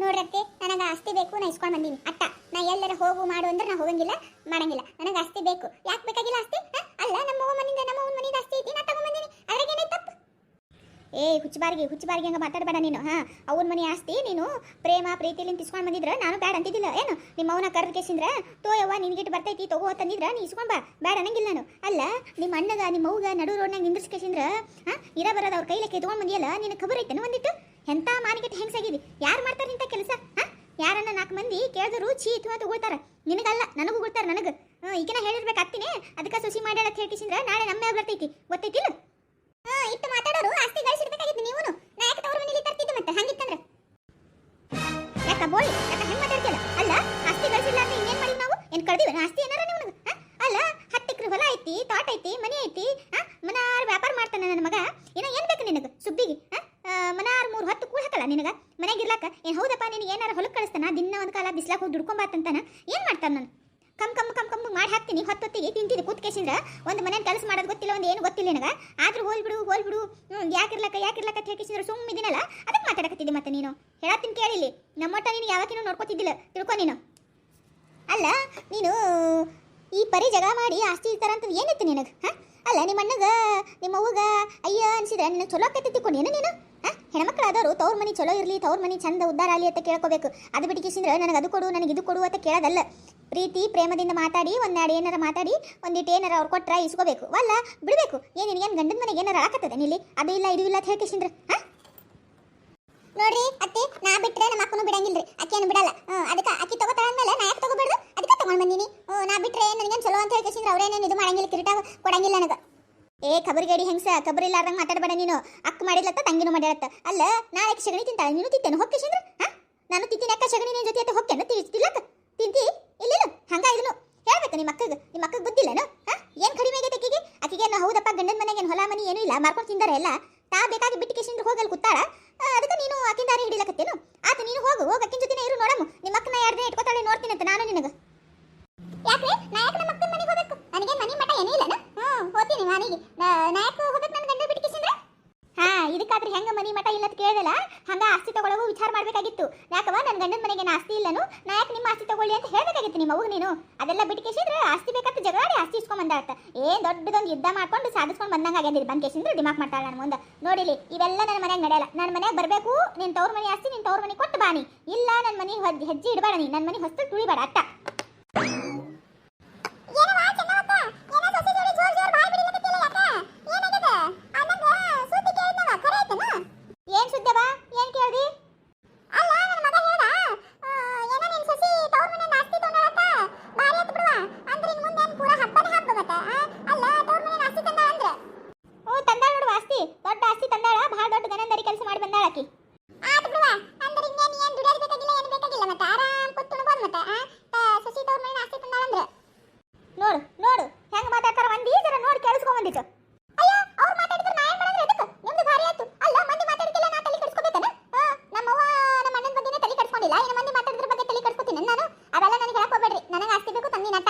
ನೋಡ್ರತ್ತೆ, ನನಗೆ ಆಸ್ತಿ ಬೇಕು, ನಾ ಇಸ್ಕೊಂಡು ಬಂದೀನಿ. ಅಟ್ಟ, ನಾ ಎಲ್ಲರ ಹೋಗು ಮಾಡು ಅಂದ್ರೆ ನಾ ಹೋಗಂಗಿಲ್ಲ, ಮಾಡಂಗಿಲ್ಲ. ನನಗೆ ಆಸ್ತಿ ಬೇಕು. ಯಾಕೆ ಬೇಕಾಗಿಲ್ಲ ಆಸ್ತಿ? ಅಲ್ಲ, ನಮ್ಮ ಅವ್ವ ಮನಿಂದ, ನಮ್ಮ ಮನಿಂದ ಆಸ್ತಿ ಐತಿ, ನಾ ತಗೊಂಬಂದೀನಿ ಅದ್ರಾಗೇನೇ ತಪ್ಪು? ಏ, ಹುಚ್ಚಬಾರ್ಗಿ ಹುಚ್ಚಬಾರ್ಗಿ ಹಂಗೆ ಮಾತಾಡಬೇಡ ನೀನು, ಹಾ? ಅವನ ಮನೆ ಆಸ್ತಿ, ನೀನು ಪ್ರೇಮ ಪ್ರೀತಿಲಿಂದ ಇಸ್ಕೊಂಡು ಬಂದಿದ್ರೆ ನಾನು ಬೇಡ ಅಂತಿದ್ದಿಲ್ಲ, ಏನು? ನಿಮ್ಮ ಅವನ ಕರ್ದ ಕೇಸಿಂದ್ರೆ ತೋಯವ್ವ ನಿನ್ಗಿಟ್ಟು ಬರ್ತೈತಿ, ತಗೋ ತಂದಿದ್ರೆ ನೀ ಇಸ್ಕೊಂಡ್ ಬಾ, ಬ್ಯಾಡ ಅನ್ನಂಗಿಲ್ಲ ನಾನು. ಅಲ್ಲ, ನಿಮ್ಮ ಅಣ್ಣಗ, ನಿಮ್ಮ ಅವ್ಗ ನಡು ರೋಡ್ನಾಗ ನಿಂದ್ರಿಸ್ ಹಾ? ಇರ ಬರೋದು ಅವ್ರ ಕೈಲಕ್ಕೆ ಎತ್ಕೊಂಡ್ ಬಂದಿಯಲ್ಲ ನಿನ್ನ ಖಬರ್ ಐತೇನು ಒಂದಿಟ್ಟು? ಎಂತ ಮಾನಿಗೆಟ್ಟು ಹೆಂಗ್ಸಾಗಿದಿ ಯಾರು ಮಾಡ್ತಾರೆ ಇಂಥ ಕೆಲಸ? ಹಾ? ಯಾರನ್ನ ನಾಲ್ಕು ಮಂದಿ ಕೇಳಿದ್ರು ರುಚಿ ಇತ್ತು ಅಂತ ಉಗುಳ್ತಾರ. ನಿನಗಲ್ಲ, ನನಗೂ ಗೊತ್ತಾರ ನನಗೆ. ಈಗಿನ ಹೇಳಿರ್ಬೇಕು ಅತ್ತಿನೇ ಅದಕ್ಕೆ ಸುಸಿ ಮಾಡ್ಯಾಳ ಅಂತ ಹೇಳ್ಕಿಸಿಂದ್ರ ನಾಳೆ ನಮ್ಮ ಮ್ಯಾಗ್ ಬರ್ತೈತಿ. ಗೊತ್ತೈತಿಲ್ಲ? ಹಾ, ಇಟ್ಟು ಮಾತಾಡೋರು, ಆಸ್ತಿ ಗಳಿಸಿರ್ಬೇಕಾಗಿತ್ತು ನೀವು ನಾ ಯಾಕೆ ತವ್ರ ಮನೇಲಿ ತರ್ತಿದ್ದೆ ಮತ್ತೆ? ಹಂಗಿತ್ತಂದ್ರೆ? ಯಾಕ ಬೋಳಿ? ಯಾಕ ಹೆಂಗ್ ಮಾತಾಡ್ತಿಲ್ಲ ಅಲ್ಲ, ಆಸ್ತಿ ಗಳಿಸಿಲ್ಲ ಅಂತ ಇನ್ನೇನ್ ಮಾಡಿ ನಾವು? ಏನು ಕಳ್ದಿವಿ? ಆಸ್ತಿ ಏನಾರ ನಿಮ್ಗೆ? ಅಲ್ಲ ಹತ್ತು ಎಕರೆ ಹೊಲ ಐತಿ, ತೋಟ ಐತಿ, ಮನೆ ಐತಿ. ಮನಾರ್ ವ್ಯಾಪಾರ ಮಾಡ್ತಾನೆ ನನ್ನ ಮಗ. ಏನೋ ಏನು ಬೇಕು ನಿನಗೆ? ಸುಬ್ಬಿಗೆ? ನಿನಗ? ಮನೆಗೆ ಇರ್ಲಾಕ? ಏನ್ ಹೌದಪ್ಪ ನಿನಗೆ ಏನಾರ ಹೊಲಕ್ಕೆ ಕಳಿಸ್ತಾನ? ದಿನ ಒಂದ್ ಕಾಲ ಬಿಸ್ಲಾಕ್ ಹೋಗಿ ದುಡ್ಕೊಂಬಾತಂತಾನ? ಏನ್ ಮಾಡ್ತಾನ ನಾನು? ಕಮ್ ಕಮ್ ಕಮ್ ಕಮ್ ಮಾಡಿ ಹಾಕ್ತೀನಿ, ಹೊತ್ತೊತ್ತಿಗೆ ತಿಂತಿದ್ದೆ ಕೂತ್ಕೇಸಿಂದ್ರ ಒಂದು ಮನೆ ಕೆಲಸ ಮಾಡೋದು ಗೊತ್ತಿಲ್ಲ, ಒಂದು ಏನು ಗೊತ್ತಿಲ್ಲ ನನಗ? ಆದ್ರೂ ಹೋಲ್ಬಿಡು ಹೋಲ್ಬಿಡು ಹ್ಮ್ ಯಾಕಿರ್ಲಕ್ಕ ಯಾಕಿರ್ಲಕ್ಕ ಅಂತ ಸುಮ್ ಇದಿನಲ್ಲ? ಅದಕ್ಕೆ ಮಾತಾಡಕತ್ತಿದ್ದೆ ಮತ್ತೆ ನೀನು. ಹೇಳತ್ತೀನಿ ಕೇಳಿಲಿ ನಮ್ಮೊಟ್ಟ ನೀನು ಯಾವತ್ತಿನೂ ನೋಡ್ಕೊತಿದ್ದಿಲ್ಲ. ತಿಳ್ಕೊ ನೀನು. ಅಲ್ಲ, ನೀನು ಈ ಪರಿ ಜಗ ಮಾಡಿ ಆಸ್ತಿ ಅಂತ ಏನಿತ್ತು ನಿನಗೆ, ಹಾ? ಅಲ್ಲ ನಿಮ್ಮ ಅಣ್ಣಗ ನಿಮ್ಮ ಅವ್ವಗ ಅಯ್ಯ ಅನ್ಸಿದ್ರೆ ನಿನಗೆ ಚಲೋ ಆಕೈತಿ ತಿಳ್ಕೊಂಡೇನು ನೀನು? ಹೆಣ್ಮಕ್ಳು ಆದವರು ತವ್ರ ಮನೆ ಚಲೋ ಇರಲಿ, ತವ್ರ ಮನೆ ಚಂದ ಉದ್ದಾರ ಆಗಲಿ ಅಂತ ಕೇಳ್ಕೋಬೇಕು. ಅದು ಬಿಟ್ಟಿಸಿದ್ರೆ ನನಗೆ ಅದು ಕೊಡು, ನನಗೆ ಇದು ಕೊಡು ಅಂತ ಕೇಳೋದಲ್ಲ. ಪ್ರೀತಿ, ಪ್ರೇಮದಿಂದ ಮಾತಾಡಿ, ಒಂದೆರಡು ಏನಾರ ಮಾತಾಡಿ ಒಂದಿಟ್ಟು ಏನಾರ ಅವ್ರು ಕೊಟ್ರ ಇಸ್ಕೋಬೇಕು. ವಲ್ಲ, ಬಿಡಬೇಕು. ಏನು ನಿನಗೇನು ಗಂಡನ ಮನೆಗೆ ಏನಾರ ಹಾಕತ್ತದೆ ನಿಲ್ಲಿ? ಅದು ಇಲ್ಲ, ಇದು ಇಲ್ಲ ಅಂತ ಹೇಳ್ಕೇಸಿಂದ್ರೆ ನೋಡ್ರಿ, ಅತ್ತಿ, ನಾ ಬಿಟ್ರೆ ನಮ್ಮ ಅಕ್ಕನು ಬಿಡಂಗಿಲ್ರಿ. ಅಕ್ಕಿಯನ್ನು ಬಿಡಲ್ಲ. ಅದಕ್ಕೆ ಅಕ್ಕಿ ತಗೋತಾಳ ಅಂದಮೇಲೆ ನಾ ಯಾಕೆ ತಗೋಬಾರ್ದು? ಅದಕ್ಕೆ ತಗೊಂಡು ಬಂದೀನಿ. ನಾ ಬಿಟ್ರೆ ನನಗೇನು ಚಲೋ ಅಂತ ಹೇಳ್ಕೇಸಿಂದ್ರೆ ಅವ್ರೇನೇನು ಇದು ಮಾಡಂಗಿಲ್ಲ, ಕಿರೀಟ ಕೊಡಂಗಿಲ್ಲ ನನಗೆ. ಏ ಖಬರ್ಗೇಡಿ ಹೆಂಗ್ಸ? ಖಬರ್ ಇಲ್ಲಾರ್ದಂಗೆ ಮಾತಾಡಬೇಡ ನೀನು. ಅಕ್ಕ ಮಾಡಿಲ್ಲತ್ತ ತಂಗಿನೂ ಮಾಡ್ಯಾಳತ್ತ. ಅಲ್ಲ ನಾಳೆ ಶಗಣಿ ತಿಂತಾಳ ನೀನು ತಿಂತೇನು? ಹೊಕ್ಕೇಶಂದ್ರ ಹಾ? ನಾನು ತಿಂತೀನಿ ಅಕ್ಕ ಶಗಣಿ ನಿನ್ನ ಜೊತೆ ಹೊಕ್ಕೇನು ತಿಲ್ಲಕ್ಕ ತಿಂತಿ? ಇಲ್ಲಿಲ್ಲ ಹಂಗ ಇದನು ಹೇಳ್ಬೇಕು ನಿಮ್ಮ ಅಕ್ಕಗೆ. ನಿಮ್ಮ ಅಕ್ಕಗೆ ಗೊತ್ತಿಲ್ಲನು ಹಾ? ಏನ್ ಕಡಿಮೆ ಆಗೈತೆ ಆಕಿಗೆ ಆಕಿಗೆ ಏನು ಹೌದಪ್ಪ, ಗಂಡನ ಮನೆಗೆ ಏನು ಹೊಲ ಮನಿ ಏನೂ ಇಲ್ಲ? ಮಾರ್ಕೊಂಡು ತಿಂದಾರೆ ಎಲ್ಲ ತಾ ಬೇಕಾಗಿ ಬಿಟ್ಟು ಕೇಸಿಂದ್ರ ಹೋಗಲ್ ಕೂತಾಳ? ಅದಕ್ಕೆ ನೀನು ಆಕಿನ ದಾರಿ ಹಿಡಿಲಕತ್ತೇನು? ಆತ, ನೀನು ಹೋಗು. ಹೋಗ, ಅಕ್ಕಿನ ಜೊತೆನೇ ಇರು ನೋಡಮ್ಮ ನಿಮ್ಮ ಅಕ್ಕನ ಎರಡು ದಿನ ಇಟ್ಕೋತಾಳೆ ನೋಡ್ತೀನಿ ಅಂತ ನಾನು ನಿನಗೆ. ಯಾಕ್ರಿ? ನಾ ಯಾಕೆ ನಮ್ಮ ಅಕ್ಕನ ಮನೆಗೆ ಹೋಗಬೇಕು? ನನಗೆ ಮನೆ ಮಠ ಏನೂ ಇಲ್ಲ ಹ್ಞೂ ಹೋಗ್ತೀನಿ ಮನೆಗೆ ನಾ ಯಾಕೆ ಹೋಗ್ಬೇಕು ನನ್ನ ಗಂಡ ಬಿಟ್ಟು ಕೇಸಿಂದ್ರ ಹಾ, ಇದಕ್ಕಾದ್ರೆ ಹೆಂಗ ಮನಿ ಮಠ ಇಲ್ಲ ಅಂತ ಕೇಳಿದಲ್ಲ? ಹಂಗ ಆಸ್ತಿ ತಗೊಳ್ಳೋವು ವಿಚಾರ ಮಾಡಬೇಕಾಗಿತ್ತು. ಯಾಕವ ನನ್ನ ಗಂಡನ ಮನೆಗೆ ಆಸ್ತಿ ಇಲ್ಲನು? ನಾ ಯಾಕೆ ನಿಮ್ಮ ಆಸ್ತಿ ತಗೊಳ್ಳಿ ಅಂತ ಹೇಳ್ಬೇಕಾಗಿತ್ತು ನಿಮ್ಮ ಅವ್ಗ ನೀನು? ಅದೆಲ್ಲ ಬಿಟ್ಟು ಕೇಸಿದ್ರೆ ಆಸ್ತಿ ಬೇಕಂತ ಜಗಳಾಡಿ ಆಸ್ತಿ ಇಸ್ಕೊಂಡ್ ಬಂದಾಳತ್ತ ಏನ್ ದೊಡ್ಡದೊಂದು ಯುದ್ಧ ಮಾಡ್ಕೊಂಡು ಸಾಧಿಸ್ಕೊಂಡು ಬಂದಂಗ ಆಗ್ಯದ ಬಂದ್ ಕೇಸಿಂದ್ರೆ ದಿಮಾಕ್ ಮಾಡ್ತಾಳ ನನ್ನ ಮುಂದೆ. ನೋಡಿಲಿ, ಇವೆಲ್ಲ ನನ್ನ ಮನೆಗೆ ನಡೆಯಲ್ಲ. ನನ್ನ ಮನೆಗೆ ಬರಬೇಕು, ನಿನ್ ತವ್ರ ಮನೆ ಆಸ್ತಿ, ನಿನ್ ತವ್ರ ಮನೆ ಕೊಟ್ಟು ಬಾನಿ. ಇಲ್ಲ ನನ್ನ ಮನೆ ಹೆಜ್ಜೆ ಇಡಬೇಡ ನೀ. ನನ್ನ ಮನೆ ಹೊಸ್ತು ತುಳಿಬೇಡ, ಅಟ್ಟ ಏನ್ ಸುದ್ದಿ ಬಾ ಏನ್ ಕೇಳ್ದಿ ಅಲ್ಲ ನನ್ನ ಮಗ ಹೇಳ್ದ ಏನೋ ನಿನ್ ಸೊಸಿ ತವ್ರ ಮನೆ ನಾಸ್ತಿ ತೊಗೊಂಡಳತ್ತ ಬಾರಿ ಆತು ಬಿಡುವ ಅಂದ್ರೆ ಇನ್ ಮುಂದೆ ಏನ್ ಪೂರಾ ಹಬ್ಬನೇ ಹಬ್ಬ ಮತ್ತ ಅಲ್ಲ ತವ್ರ ಮನೆ ನಾಸ್ತಿ ತಂದ ಅಂದ್ರೆ ಓ ತಂದಾಳ ನೋಡು ಆಸ್ತಿ ದೊಡ್ಡ ಆಸ್ತಿ ತಂದಾಳ ಬಹಳ ದೊಡ್ಡ ಗನಂದರಿ ಕೆಲಸ ಮಾಡಿ ಬಂದಾಳ ಆಕಿ ಆತು ಬಿಡುವ ಅಂದ್ರೆ ಇನ್ನೇನ್ ಏನ್ ದುಡಿಯೋದು ಬೇಕಾಗಿಲ್ಲ ಏನು ಬೇಕಾಗಿಲ್ಲ ಮತ್ತೆ ಆರಾಮ್ ಕೂತ್ ತುಣಬೋದು ಮತ್ತೆ ಆ ಸೊಸಿ ತವ್ರ ಮನೆ ಆಸ್ತಿ ತಂದಾಳ ಅಂದ್ರೆ ನೋಡು ನೋಡು ಹೆಂಗ್ ಮಾತಾಡ್ತಾರ ಮಂದಿ ಜರ ನೋಡಿ ಕೇಳಿಸ್ಕೊಂಡ್ ಬಂದಿತ್ತು ಅಯ್ಯ ಅವ್ರು ಮಾತಾಡಿದ್ರೆ ನಾ ಏನ್ ಮಾಡಿದ್ರೆ ಎದಕ್ಕೆ ನಿಮ್ದು ಭಾರಿ ಆಯ್ತು ಅಲ್ಲ ಮಂದಿ ಮಾತಾಡಿದ್ದಿಲ್ಲ ನಾ ತಲೆ ಕೆಡಿಸ್ಕೋಬೇಕನ ನಮ್ಮವ್ವ ನಮ್ಮ ಅಣ್ಣನ ಬಗ್ಗೆನೇ ತಲೆ ಕೆಡಿಸ್ಕೊಂಡಿಲ್ಲ ಇನ್ನು ಮಂದಿ ಮಾತಾಡಿದ್ರ ಬಗ್ಗೆ ತಲೆ ಕೆಡಿಸ್ಕೊತೀನಿ ನಾನು ಅವೆಲ್ಲ ನನಗೆ ಹೇಳಕ್ ಹೋಗ್ಬೇಡ್ರಿ ನನಗೆ ಆಸ್ತಿ ಬೇಕು ತಂದಿ ನಟ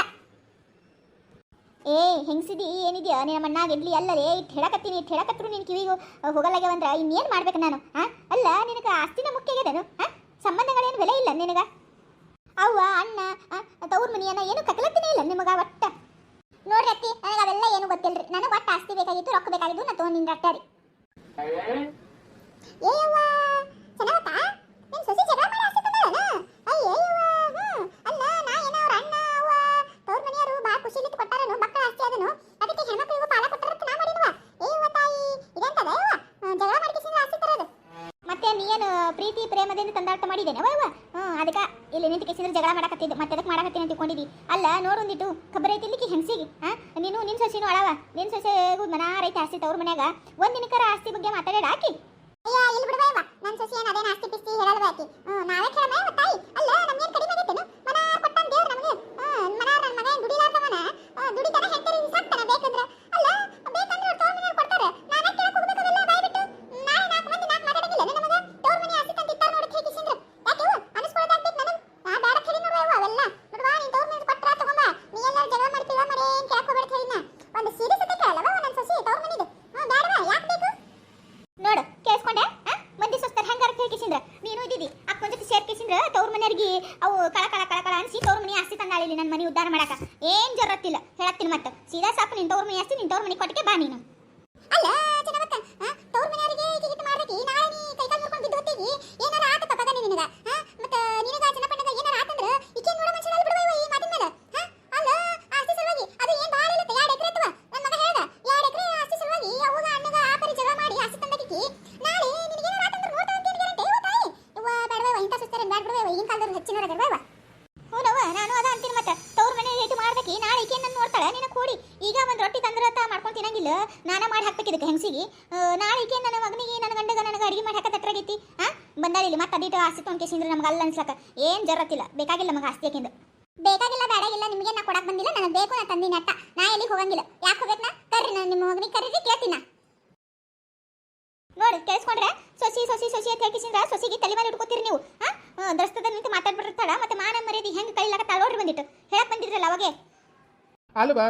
ಏ ಹೆಂಗ್ಸಿದಿ ಏನಿದೆಯಾ ನಿನ್ನ ಮಣ್ಣಾಗ ಇಡ್ಲಿ ಅಲ್ಲರೇ? ಇಟ್ಟು ಹೇಳಕತ್ತೀನಿ ಇಟ್ಟು ಹೇಳಕತ್ರು ನಿನ್ ಕಿವಿಗೂ ಹೋಗಲಾಗ್ಯವಂದ್ರ ಇನ್ನೇನ್ ಮಾಡ್ಬೇಕು ನಾನು ಹಾಂ ಅಲ್ಲ, ನಿನಗೆ ಆಸ್ತಿನ ಮುಖ್ಯ ಆಗ್ಯದನು ಆ? ಸಂಬಂಧಗಳೇನು ಬೆಲೆ ಇಲ್ಲ ನಿನಗ? ಅವ್ವ, ಅಣ್ಣ ತವ್ರ ಮನಿಯನ್ನ ಏನು ಕಕ್ಕಲತ್ತಿನೇ ಇಲ್ಲ ನಿಮಗ ಒಟ್ಟ. ನೋಡ್ರಿ ಅತ್ತಿ, ನನಗೆ ಅವೆಲ್ಲ ಏನು ಗೊತ್ತಿಲ್ರಿ. ನನಗೆ ಒಟ್ಟು ಆಸ್ತಿ ಬೇಕಾಗಿತ್ತು, ರೊಕ್ಕ ಬೇಕಾಗಿದ್ದು ನಾ ತೊಗೊಂಡಿನಿ ರಟ್ಟಾರಿ ಅವ್ವ, ಚೆನ್ನಾಗತ್ತಾ? ಮಾಡಕತ್ತಿದ್ದೆ ಮತ್ತೆ ಅದಕ್ಕೆ ಮಾಡಕತ್ತೀನಿ ಅಂತ ತಿಳ್ಕೊಂಡಿದ್ದಿ? ಅಲ್ಲ ನೋಡೊಂದಿಟ್ಟು ಖಬರ್ ಐತಿ ಇಲ್ಲಿಕ್ಕೆ ಹೆಂಗಸಿಗೆ ಹಾಂ ನೀನು ನಿನ್ ಸೊಸಿನೂ ಅಳವ. ನಿನ್ ಸೊಸೆಗೂ ಮನಾರ ಐತೆ ಆಸ್ತಿ ತವ್ರ ಮನ್ಯಾಗ. ಒಂದು ದಿನಕರ ಆಸ್ತಿ ಬಗ್ಗೆ ಮಾತಾಡಾಡ ಆಕಿ. ಅಯ್ಯ ಇಲ್ಲಿ ಬಿಡುವ ನನ್ನ ಸೊಸಿ ಏನು ಅದೇನು ಆಸ್ತಿ ಪಿಸ್ತಿ ಹೇಳಲ್ವ ಆಕಿ? ನಾವೇ ಕೇಳಮ್ಮ ತಾಯಿ ಅಲ್ಲ, ನಮ್ಗೇನು ಕಡಿಮೆ ಆಗೈತೇನು? ಮನಾರ್ ಕೊಟ್ಟಾನ ದೇವ್ರು ನಮಗೆ ಹ್ಮ್ ಮನಾರ್ ನನ್ನ ಮಗ ಏನು ದುಡಿಲಾರ್ದವನ ದುಡಿತಾನ ಹೆಂಡತಿ ಸಾಕ್ತಾನ ಬೇಕಂದ್ರ ಅಲ್ಲ ಬೇಕಂದ್ರೆ ಅವ್ರು ತವ್ರ ಮನೆಯವ್ರು ಕೊಡ್ತಾರೆ ನಾವೇ ಕೇಳಕ್ ಹೋಗ್ಬೇಕು ಅವೆಲ್ಲ ಬಾಯ್ ಬಿಟ್ಟು ನಾಳೆ ನಾಲ್ಕು ಮಂದಿ ನಾಲ್ಕು ಮಾತಾಡಂಗಿಲ್ಲ ನಮಗೆ ತವ್ರ ಮನೆ ಆಸ್ತಿ ತಂದಿಟ್ಟಾರ ನೋಡಿ ಹೇಗಿಸಿಂದ್ರ ಯಾಕೆ ಇವು ಅನಿಸ್ಕೊಳ್ಳೋದಾಗ್ತೈತೆ ನನಗೆ ನಾ ಬೇಡ ಹೇಳಿ ನೋಡುವ ಇವು ಅವೆಲ್ಲ ನೋಡುವ ನೀನ್ ತವ್ರ ಮನೆ ಕೊಟ್ರ ತಗೊಂಬ ನೀ ಎಲ್ಲರೂ ಜಗಳ ಮಾಡ್ತೀವ ಮರೆ ಏನು ಕೇಳಕ್ ಹೋಗ್ಬೇಡ ಹೇಳಿನ ಒಂದು ಸೀರೆ ಸತೆ ಕೇಳಲ್ಲವ ನನ್ನ ಸೊಸಿ ತವ್ರ ಮನೆದು ಹ್ಮ್ ಬೇಡವಾ ಯಾಕೆ ಬೇಕು ನೋಡು ಕೇಳಿಸ್ಕೊಂಡೆ ಮಂದಿ ಸೊಸ್ತಾರ ಹೆಂಗಾರ ಕೇಳ್ಕಿಸಿಂದ್ರ ನೀನು ಇದ್ದಿದಿ ಅಕ್ಕನ ಜೊತೆ ಸೇರ್ಕಿಸಿ ಕಿಸಿಂದ್ರ ತವ್ರ ಮನೆಯವ್ರಿಗೆ ಅವು ಕಳ ಕಳ ಕಳ ಕಳ ಅನ್ಸಿ ತವ್ರ ಮನೆ ನನ್ನ ಮನೆ ಉದ್ಧಾರ ಮಾಡಕ. ಏನ್ ಜರತ್ತಿಲ್ಲ. ಹೇಳತ್ತೀನಿ ಮತ್ತೆ. ಸೀದಾ ಸಾಕು, ನಿನ್ ತವ್ರ ಮನೆ ಅಷ್ಟೇ ನಿನ್ ತವ್ರ ಮನೆ ಕೊಟ್ಟಿಗೆ ಬಾ ನೀನು. ಅಲ್ಲ ಜನವತ್ತ ತವ್ರ ಮನೆಯವರಿಗೆ ಈಗ ಹಿಟ್ಟು ಮಾಡ್ದಕ್ಕೆ ನಾಳೆ ನೀ ಕೈ ಕಾಲು ಮುರ್ಕೊಂಡು ಬಿದ್ದು ಹೊತ್ತಿಗೆ ಏನಾರ ಆತ ಪಕ್ಕದ ನಿನಗ? ಮತ್ತ ನಿನಗ ಜನಪಣ್ಣಗ ಏನಾರ ಆತಂದ್ರ ಈಕೆ ನೋಡ ಮನುಷ್ಯನ ಅಲ್ಲಿ ಬಿಡುವ ಈ ಮಾತಿನ ಮೇಲೆ? ಅಲ್ಲ, ಆಸ್ತಿ ಸಲುವಾಗಿ ಅದು ಏನ್ ಬಾಳ ಇಲ್ಲ ಎರಡು ಎಕರೆ ಅಥವಾ ನನ್ನ ಮಗ ಹೇಳ್ದ, ಎರಡು ಎಕರೆ ಆಸ್ತಿ ಸಲುವಾಗಿ ಅವಾಗ ಅಣ್ಣಗ ಆ ಪರಿ ಜಗಳ ಮಾಡಿ ಆಸ್ತಿ ತಂದಕ್ಕೆ. ನಾಳೆ ನಿನಗೆ ಏನಾರ ಆತಂದ್ರ ನೋಡ್ತಾ ಅಂತ ಗ್ಯಾರಂಟಿ? ಓ ತಾಯಿ ಅವ್ವ ಬೇಡವ ಇಂಥ ಸುಸ್ತಾರೆ ಬ್ಯಾಡ ಬಿಡುವ ಈಗಿನ ಕಾಲದಲ್ಲಿ ಹೆಚ್ಚಿನ ಬೇಡವ ನಾನು ಅದ ಅಂತೀನಿ ಮತ್ತೆ. ತವ್ರ ಮನೆ ಹೇಟು ಮಾಡ್ದಕ್ಕೆ ನಾಳೆ ಈಕೆ ನನ್ನ ನೋಡ್ತಾಳೆ? ನಿನ್ನ ಕೂಡಿ. ಈಗ ಒಂದು ರೊಟ್ಟಿ ತಂದ್ರ ತಾ ಮಾಡ್ಕೊಂಡು ತಿನ್ನಂಗಿಲ್ಲ. ನಾನ ಮಾಡಿ ಹಾಕ್ಬೇಕು ಇದಕ್ಕೆ ಹೆಂಗಸಿಗೆ ನಾಳೆ ಈಕೆ ನನ್ನ ಮಗನಿಗೆ, ನನ್ನ ಗಂಡಗ ನನಗೆ ಅಡಿಗೆ ಮಾಡಿ ಹಾಕತ್ತ ಹತ್ರಗೈತಿ ಹಾ ಬಂದಾಳ ಮತ್ತೆ ಅದಿಟ್ಟು ಆಸ್ತಿ ತೊಗೊಂಡ್ಕೇಸಿಂದ್ರೆ ನಮ್ಗೆ ಅಲ್ಲ ಅನ್ಸ್ಲಕ್ಕ. ಏನ್ ಜರತ್ತಿಲ್ಲ. ಬೇಕಾಗಿಲ್ಲ ಮಗ ಆಸ್ತಿ ಹಾಕಿಂದು ಬೇಕಾಗಿಲ್ಲ ಬೇಡಾಗಿಲ್ಲ ನಿಮಗೆ ನಾ ಕೊಡಕ್ ಬಂದಿಲ್ಲ? ನನಗೆ ಬೇಕು, ನಾ ತಂದಿನ ಅಟ್ಟ. ನಾ ಎಲ್ಲಿ ಹೋಗಂಗಿಲ್ಲ. ಯಾಕೆ ಹೋಗ್ಬೇಕು ನಾ ಕರ್ರಿ ನಾನು ನಿಮ್ಮ ಮಗನಿಗೆ ಕರೀರಿ ಕೇಳ್ತೀನ? ನೋಡಿ, ಕೇಳಿಸ್ಕೊಂಡ್ರೆ? ಸೊಸಿ ಸೊಸಿ ಸೊಸಿ ಅಂತ ಹೇಳ್ಕಿಸಿಂದ್ರ ಸೊಸಿಗೆ ತಲೆ ಮೇಲೆ ಇಟ್ಕೋತೀರಿ ನೀವು. ಹಾ ದಸ್ತದ ನಿಂತು ಮಾತಾಡ್ಬಿಟ್ಟಿರ್ತಾಳ ಮತ್ತೆ ಮಾನ ಮರ್ಯಾದೆ ಹೆಂಗೆ ಕೈಲಾಕ ನೋಡ್ರಿ ಬಂದಿಟ್ಟು ಹೇಳಕ್ ಬಂದಿದ್ರಲ್ಲ ಅವಾಗೆ? ಅಲ್ವಾ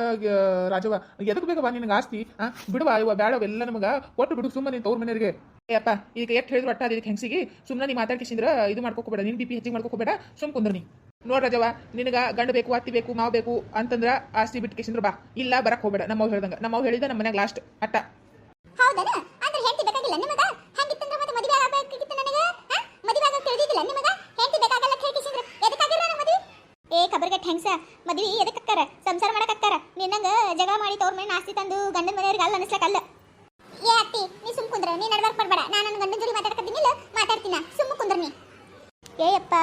ರಾಜವ್ವ ಎದಕ್ ಬೇಕವ್ವ ನಿನಗೆ ಆಸ್ತಿ? ಆ ಬಿಡುವ ಇವ ಬೇಡವೆಲ್ಲ ನಮಗ. ಕೊಟ್ಟು ಬಿಡು ಸುಮ್ಮನೆ ತವ್ರ ಮನೆಯವರಿಗೆ. ಏಪ್ಪ ಈಗ ಎಷ್ಟು ಹೇಳಿದ್ರು ಅಟ್ಟ ಅದಕ್ಕೆ ಹೆಂಗಸಿಗೆ? ಸುಮ್ಮನೆ ನೀ ಮಾತಾಡ್ಕಿಸಿಂದ್ರ ಇದು ಮಾಡ್ಕೋಬೇಡ ನಿನ್ ಬಿ ಪಿ ಹೆಚ್ಚಿಗೆ ಮಾಡ್ಕೋಬೇಡ ಸುಮ್ ಕುಂದ್ರ ನೀ. ನೋಡ್ ರಾಜವ್ವ ನಿನಗ ಗಂಡ ಬೇಕು ಅತ್ತಿ ಬೇಕು ಮಾವು ಬೇಕು ಅಂತಂದ್ರ ಆಸ್ತಿ ಬಿಟ್ಟು ಕಿಸಿಂದ್ರ ಬಾ. ಇಲ್ಲ ಬರಕ್ ಹೋಗಬೇಡ ನಮ್ಮವ್ ಹೇಳ್ದಂಗ. ನಮ್ಮವ್ ಹೇಳಿದ ನಮ್ಮ ಮನ್ಯಾಗ ಲಾಸ್ಟ್ ಅಟ್ಟ ಅಂದ್ರೆ ಹೆಂಡತಿ ಬೇಕಾಗಿಲ್ಲ ನಿಮಗ ಹಂಗಿತ್ತಂದ್ರೆ ಮತ್ತೆ ಮದುವೆ ಆಗಬೇಕಿತ್ತು ನನಗೆ ಹಾ? ಮದುವೆ ಆಗಕ್ಕೆ ತಿಳಿದಿದ್ದಿಲ್ಲ ನಿಮಗ ಹೆಂಡತಿ ಬೇಕಾಗಲ್ಲ ಕೇಳ್ಕಿಸಿದ್ರೆ ಎದಕ್ಕಾಗಿಲ್ಲ ನನಗೆ ಮದುವೆ ಏ ಕಬರ್ಗಟ್ ಹೆಂಗ್ಸ ಮದ್ವಿ ಎದಕ್ಕಕ್ಕಾರ ಸಂಸಾರ ಮಾಡಕಕ್ಕಾರ ನಿನ್ನಂಗ ಜಗಳ ಆಸ್ತಿ ತಂದು ಗಂಡನ ಮನೆಯವ್ರಿಗೆ ಅಲ್ಲ ಅನಿಸ್ಲಕ್ಕಲ್ಲ ಏ ಅತ್ತಿ, ನೀ ಸುಮ್ ಕುಂದ್ರ, ನೀ ನಡ್ಬಾರ್ಕ್ ಪಡ್ಬೇಡ ನಾನು ನನ್ನ ಗಂಡನ ಜೋಡಿ ಮಾತಾಡ್ಕತ್ತೀನಿಲ್ಲ ಮಾತಾಡ್ತೀನ? ಸುಮ್ಮ ಕುಂದ್ರ ನೀ. ಏ ಯಪ್ಪ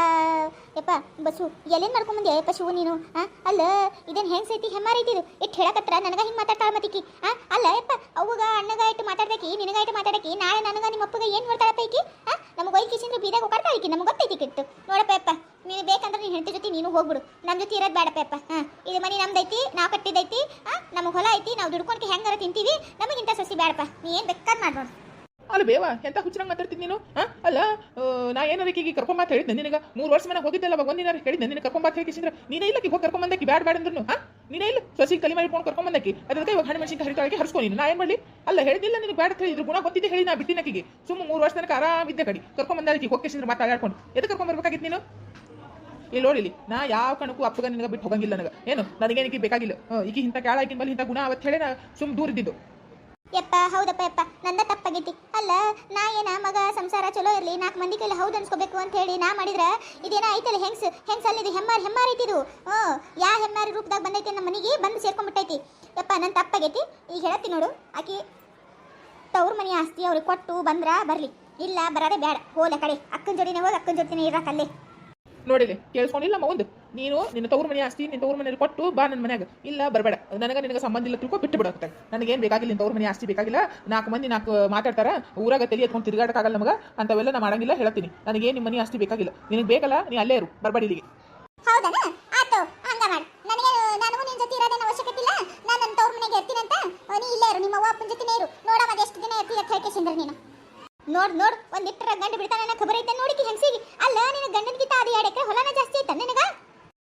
ಯಪ್ಪ ಬಸ್ಸು ಎಲ್ಲಿಂದ ಮಾಡ್ಕೊಂಬಂದೆ ಯಪ್ಪ ಶಿವು ನೀನು ಹಾ ಅಲ್ಲ, ಇದೇನು ಹೆಂಗ್ ಸೈತಿ ಹೆಮ್ಮಾರೈತಿ ಇದು. ಇಟ್ಟು ಹೇಳಕತ್ರ, ನನಗ ಹಿಂಗೆ ಮಾತಾಡ್ತಾಳ ಮತ್ತಿಕಿ, ಆ? ಅಲ್ಲ, ಯಪ್ಪ ಅವಾಗ ಅಣ್ಣಗ ಇಟ್ಟು ಮಾತಾಡ್ಬೇಕಿ, ನಿನಗ ಇಟ್ಟು ಮಾತಾಡಕಿ ನಾಳೆ ನನಗ ನಿಮ್ಮ ಅಪ್ಪಗ ಏನು ಮಾಡ್ತಾಳಪ್ಪ ಈಕಿ, ಆ? ನಮಗೆ ಒಯ್ದು ಕಿಸಿಂದ್ರೆ ಬೀದಾಗ ಹೋಗಾಡ್ತಾಳ ಇದಕ್ಕೆ ನಮಗೆ ಗೊತ್ತೈತಿ ಕಿಟ್ಟು. ನೋಡಪ್ಪ ಅಪ್ಪ ನೀನು ಬೇಕಂದ್ರೆ ನೀನು ಹೆಂಡತಿ ಜೊತೆ ನೀನು ಹೋಗ್ಬಿಡು. ನಮ್ಮ ಜೊತೆ ಇರೋದು ಬೇಡಪ್ಪ ಹಾ ಹಾಂ, ಇದು ಮನೆ ನಮ್ದೈತಿ, ನಾವು ಕಟ್ಟಿದೈತಿ ಹಾಂ ನಮಗೆ ಹೊಲ ಐತಿ, ನಾವು ದುಡ್ಕೊಂಡು ಹೆಂಗಾರ ತಿಂತೀವಿ ನಮಗಿಂತ ಸಸಿ ಬೇಡಪ್ಪ. ನೀ ಏನು ಬೇಕಾದ್ ಮಾಡೋಣ ಅಲ್ಲ ಬೇವ, ಎಂತ ಹುಚ್ಚರಂಗ್ ಮಾತಾಡ್ತೀನಿ ನೀನು? ಹಾಂ ಅಲ್ಲ ನಾ ಏನಾರ ಈಗ ಕರ್ಕೊಂಬಾತ್ ಹೇಳಿದ್ದೆ ನಿನಗ? ಮೂರು ವರ್ಷ ಮನೆ ಹೋಗಿದ್ದಲ್ಲ, ಅವಾಗ ಒಂದಿನಾರ ಹೇಳಿದ್ದೆ ನಿನಗೆ ಕರ್ಕೊಂಬಾತ್ ಹೇಳಿಸಿದ್ರೆ ನೀನೇ ಇಲ್ಲ ಹೋಗಿ ಕರ್ಕೊಂಬಂದಕ್ಕೆ ಬ್ಯಾಡ್ ಬ್ಯಾಡ್ ಅಂದ್ರು ಹಾ ನೀನೇ ಇಲ್ಲ? ಸೊಸಿ ಕಲಿ ಮಾಡಿ ಇಟ್ಕೊಂಡು ಕರ್ಕೊಂಬಂದಕ್ಕೆ ಅದಕ್ಕೆ ಇವಾಗ ಹಣ್ಣು ಮೆಣಸಿನ ಹರಿತಾಳಿಗೆ ಹರಿಸ್ಕೊ ನೀನು. ನಾ ಏನು ಮಾಡಲಿ? ಅಲ್ಲ ಹೇಳಿದಿಲ್ಲ ನಿನಗೆ ಬ್ಯಾಡ್ ಇದ್ರ ಗುಣ ಗೊತ್ತಿದ್ದೆ ಹೇಳಿ ನಾ ಬಿಟ್ಟಿನಕಿಗೆ ಸುಮ್ಮ ಮೂರು ವರ್ಷ ತನಕ ಆರಾಮಿದ್ದೆ ಕಡಿ. ಕರ್ಕೊಂಬಂದಾಳಿಗೆ ಹೋಗ್ಕೇಸಿದ್ರೆ ಮಾತಾಡ್ಕೊಂಡು ಎದಕ್ಕೆ ಕರ್ಕೊಂಬರ್ಬೇಕಾಗಿತ್ತು ನೀನು? ಇಲ್ಲಿ ನೋಡಿಲಿ ನಾ ಯಾವ ಕಣಕ್ಕೂ ಅಪ್ಪಗ ನಿನಗೆ ಬಿಟ್ಟು ಹೋಗಂಗಿಲ್ಲ ನನಗೆ. ಏನು? ನನಗೇನಿಗೆ ಬೇಕಾಗಿಲ್ಲ? ಈಗ ಇಂಥ ಕೇಳಾಗಿನ ಬಲ್ಲಿ ಇಂಥ ಗುಣ ಅವತ್ತು ಹೇಳಿ ನಾ ಸುಮ್ಮ ದೂರ ಇದ್ದಿದ್ದು. ಯಪ್ಪ, ಹೌದಪ್ಪ, ಯಪ್ಪ. ನನ್ನ ತಪ್ಪಾಗೈತಿ. ಅಲ್ಲ ನಾ ಏನ ಮಗ ಸಂಸಾರ ಚಲೋ ಇರ್ಲಿ ನಾಲ್ಕು ಮಂದಿ ಕೈಲಿ ಹೌದು ಅನ್ಸ್ಕೋಬೇಕು ಅಂತ ಹೇಳಿ ನಾ ಮಾಡಿದ್ರ? ಇದೇನ ಐತಲ್ಲ ಹೆಂಗ್ಸ್ ಹೆಂಗ್ಸ್ ಅಲ್ಲಿದು? ಹೆಮ್ಮಾರ್ ಹೆಮ್ಮಾರ್ ಐತಿ ಇದು ಹ್ಞೂ, ಯಾ ಹೆಮ್ಮಾರಿ ರೂಪದಾಗ ಬಂದೈತಿ ನಮ್ಮ ಮನೆಗೆ ಬಂದು ಸೇರ್ಕೊಂಡ್ಬಿಟ್ಟೈತಿ ಯಪ್ಪ ನನ್ನ ತಪ್ಪಾಗೈತಿ. ಈಗ ಹೇಳತ್ತಿ ನೋಡು, ಆಕಿ ತವ್ರ ಮನೆ ಆಸ್ತಿ ಅವ್ರಿಗೆ ಕೊಟ್ಟು ಬಂದ್ರ ಬರ್ಲಿ. ಇಲ್ಲ, ಬರೋದೇ ಬೇಡ ಹೋಲ ಕಡೆ, ಅಕ್ಕನ ಜೋಡಿನೇ ಹೋಗಿ, ಅಕ್ಕನ ಜೋಡಿನೇ ಇರಕ್ಕಲ್ಲೇ ನೋಡಿಲಿ ಕೇಳಿಸ್ಕೊಂಡಿಲ್ಲ ಒಂದು. ನೀನು ನಿನ್ನ ತವ್ರ ಮನೆ ಆಸ್ತಿ, ನಿನ್ನ ತವ್ರ ಮನೆಯಲ್ಲಿ ಕೊಟ್ಟು ಬಾ ನನ್ನ ಮನ್ಯಾಗ. ಇಲ್ಲ, ಬರಬೇಡ. ನನಗೆ ನಿನಗೆ ಸಂಬಂಧ ಇಲ್ಲ ತಿಳ್ಕೊ ಬಿಟ್ಟು ಬಿಡತ್ತೆ ನನಗೇನು ಬೇಕಾಗಿಲ್ಲ ನಿನ್ನ ತವ್ರ ಮನೆ ಆಸ್ತಿ ಬೇಕಾಗಿಲ್ಲ. ನಾಲ್ಕು ಮಂದಿ, ನಾಲ್ಕು ಮಾತಾಡ್ತಾರ. ಊರಾಗ ತಲೆ ಎತ್ಕೊಂಡು ತಿರುಗಾಡಕ್ಕಾಗಲ್ಲ ನಮಗೆ ಅಂತವೆಲ್ಲ ನಾ ಮಾಡಂಗಿಲ್ಲ ಹೇಳ್ತೀನಿ ನನಗೇನು ನಿಮ್ಮ ಮನೆ ಆಸ್ತಿ ಬೇಕಾಗಿಲ್ಲ. ನಿನಗೆ ಬೇಕಲ್ಲ, ನೀ ಅಲ್ಲೇ ಇರು, ಬರಬೇಡಿ ಇಲ್ಲಿಗೆ. ಹೌದಾ ಆತು, ಹಂಗ ಮಾಡು. ನನಗೆ, ನನಗೂ ನಿನ್ ಜೊತೆ ಇರೋದೇನು ಅವಶ್ಯಕತೆ ಇಲ್ಲ. ನಾನು ನನ್ನ ತವ್ರ ಮನೆಗೆ ಇರ್ತೀನಂತ ನೀ ಇಲ್ಲೇ ಇರು, ನಿಮ್ಮ ಅವ್ವ ಅಪ್ಪನ ಜೊತೆನೇ ಇರು. ನೋಡವ ಎಷ್ಟು ದಿನ ಇರ್ತೀಯ ನೀನು. ನೋಡ್ ನೋಡ್ ಒಂದ್ ಇಟ್ಟರ ಗಂಡ ಬಿಡ್ತಾನ, ನನ್ನ ಖಬರ್ ಐತೆ ನೋಡಿಕಿ ಹೆಂಗಸಿಗೆ? ಅಲ್ಲ, ನಿನ್ನ ಗಂಡನ ಅದು ಎರಡು ಎಕರೆ ಹೊಲನ ಜಾಸ್ತಿ ಐತ ನಿನಗ?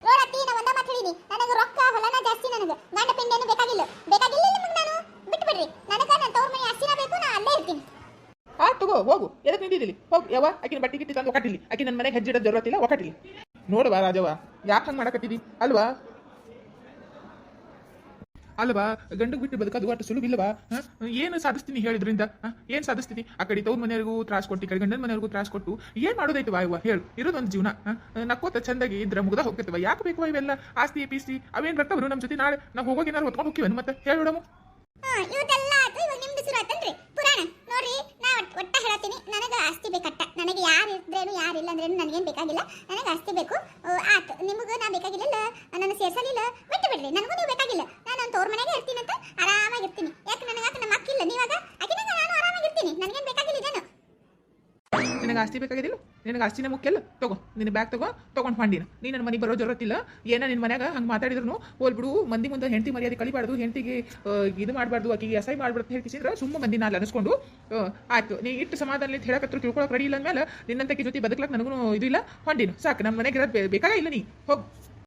ನೋಡತ್ತಿ ನಾ ಒಂದ ಮಾತು ಹೇಳಿನಿ. ನನಗೆ ರೊಕ್ಕ ಹೊಲನ ಜಾಸ್ತಿ ನನಗೆ. ಗಂಡ ಪಿಂಡೇನು ಬೇಕಾಗಿಲ್ಲ. ಬೇಕಾಗಿಲ್ಲ ನಿಮಗೆ ನಾನು? ಬಿಟ್ಟು ಬಿಡ್ರಿ. ನನಗ ನನ್ನ ತವ್ರ ಮನೆ ಆಸ್ತಿನ ಬೇಕು, ನಾ ಅಲ್ಲೇ ಇರ್ತೀನಿ. ಆ, ತಗೋ, ಹೋಗು. ಎದಕ್ಕೆ ನಿಂತಿದ್ದಿಲ್ಲಿ ಹೋಗ್. ಯಾವ ಆಕಿನ ಬಟ್ಟೆ ಗಿಟ್ಟಿ ತಂದು ಒಕಟಿಲಿ ಆಕಿ ನನ್ನ ಮನೆಗೆ ಹೆಜ್ಜಿಡೋ ಜರುರತ್ತಿಲ್ಲ ಒಕಟಿಲಿ ನೋಡುವ ರಾಜವ್ವ, ಯಾಕೆ ಹಂಗೆ ಮಾಡಕತ್ತಿದಿ? ಅಲ್ವಾ? ಅಲ್ವಾ ಗಂಡಗ್ ಬಿಟ್ಟು ಬದುಕೋದು ಅಷ್ಟು ಸುಲಭಿಲ್ಲವಾ? ಏನು ಸಾಧಿಸ್ತೀನಿ ಹೇಳಿದ್ರಿಂದ? ಏನು ಸಾಧಿಸ್ತೀನಿ ಆ ಕಡೆ ತವ್ರ ಮನೆಯವರಿಗೂ ತ್ರಾಸ್ ಕೊಟ್ಟು ಈ ಕಡೆ ಗಂಡನ ಮನೆಯವರಿಗೂ ತ್ರಾಸ್ ಕೊಟ್ಟು ಏನ್ ಮಾಡೋದೈತವ ಇವ ಹೇಳು ಇರೋದೊಂದು ಜೀವನ? ನಕ್ಕೋತ ಚಂದಾಗಿ ಇದ್ರ ಮುಗ್ದ ಹೋಗ್ತೈತವ. ಯಾಕೆ ಬೇಕು ಇವೆಲ್ಲ? ಆಸ್ತಿ ಪೀಸ್ತಿ ಅವೇನ್ ಬರ್ತಾವ್ರು ನಮ್ಮ ಜೊತೆ ನಾಳೆ? ನಾವು ಹೋಗೋಗಿ ಏನಾರು ಹೊತ್ಕೊಂಡು ಹೋಗಿವನ್ ಮತ್ತೆ? ಹೇಳೋಡಮು ಹಾ ಇವತ್ತೆಲ್ಲ ಆತು ಇವಾಗ ನಿಮ್ದು ಶುರು ಆತನ್ರಿ ಪುರಾಣ. ನೋಡ್ರಿ ನಾ ಒಟ್- ಒಟ್ಟ ಹೇಳತ್ತೀನಿ. ನನಗೆ ಆಸ್ತಿ ಬೇಕಟ್ಟ. ನನಗೆ ಯಾರು ಇದ್ರೇನು ಯಾರು ಇಲ್ಲ ಅಂದ್ರೇನು ನನಗೇನು ಬೇಕಾಗಿಲ್ಲ. ನನಗೆ ಆಸ್ತಿ ಬೇಕು. ಆ, ನಿಮಗೂ ನಾ ಬೇಕಾಗಿಲ್ಲ ನನ್ನ ಸೇರ್ಸಲಿಲ್ಲ ಬಿಟ್ಟು ಬಿಡ್ರಿ ನನಗೂ ನೀವು ಬೇಕಾಗಿಲ್ಲ ನಾನು ನನ್ನ ತೋರ್ ಮನೆಗೆ ಇರ್ತೀನಂತ ಆರಾಮಾಗಿರ್ತೀನಿ ಯಾಕೆ ನನಗಾಕ ನಮ್ಮ ಅಕ್ಕಿಲ್ಲ ನೀವಾಗ ಆಕಿನಾಗ ನಾನು ಆರಾಮಾಗಿರ್ತೀನಿ ನನಗೇನು ಬೇಕಾಗಿಲ್ಲ ಇದೇನು ನಿನಗೆ ಆಸ್ತಿ ಬೇಕಾಗಿದಿಲ್ಲ ನಿನಗೆ ಅಷ್ಟಿನ ತಗೋ. ನಿನ್ನ ಬ್ಯಾಗ್ ತಗೋ, ತೊಗೊಂಡು ಫಂಡಿನ ನೀ ನನ್ನ ಮನೆಗೆ ಬರೋ ಜರತ್ತಿಲ್ಲ ಏನ ನಿನ್ನ ಮನ್ಯಾಗ ಹಂಗೆ ಮಾತಾಡಿದ್ರು ಹೋಲ್ಬಿಡು ಮಂದಿ ಮುಂದೆ ಹೆಂಡತಿ ಮರ್ಯಾದೆ ಕಳಿಬಾರ್ದು, ಹೆಂಡತಿಗೆ ಇದು ಮಾಡಬಾರ್ದು, ಆಕಿಗೆ ಅಸಹ್ಯ ಮಾಡ್ಬಾರ್ದು ಹೇಳ್ಕಿಸಿದ್ರೆ ಸುಮ್ಮ ಮಂದಿ ನಾಲ್ ಅನಿಸ್ಕೊಂಡು ಆಯ್ತು, ನೀ ಇಟ್ಟು ಸಮಾಧಾನ ಹೇಳಕತ್ರ ತಿಳ್ಕೊಳಕ್ ರೆಡಿ ಇಲ್ಲ ಅಂದಮೇಲೆ ನಿನ್ನಂತಕ್ಕೆ ಜೊತೆ ಬದುಕ್ಲಕ್ ನನಗೂ ಇದು ಇಲ್ಲ, ಹೊಂಡಿನ. ಸಾಕು ನಮ್ಮ ಮನೆಗೆ ಇರೋದು ಬೇಕಾಗ ಇಲ್ಲ ನೀ, ಹೋಗು.